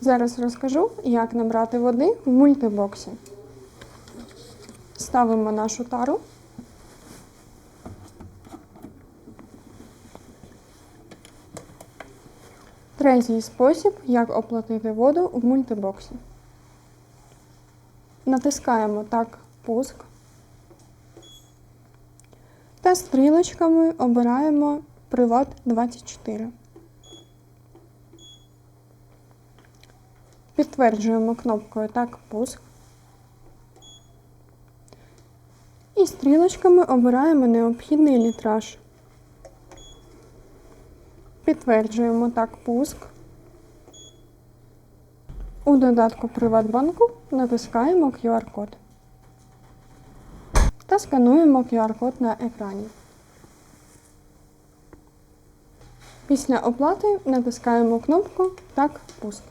Зараз розкажу, як набрати води в мультибоксі. Ставимо нашу тару. Третій спосіб, як оплатити воду в мультибоксі. Натискаємо так пуск. Та стрілочками обираємо Приват 24. Підтверджуємо кнопкою Так пуск. І стрілочками обираємо необхідний літраж. Підтверджуємо так пуск. У додатку Приватбанку натискаємо QR-код та скануємо QR-код на екрані. Після оплати натискаємо кнопку Так пуск.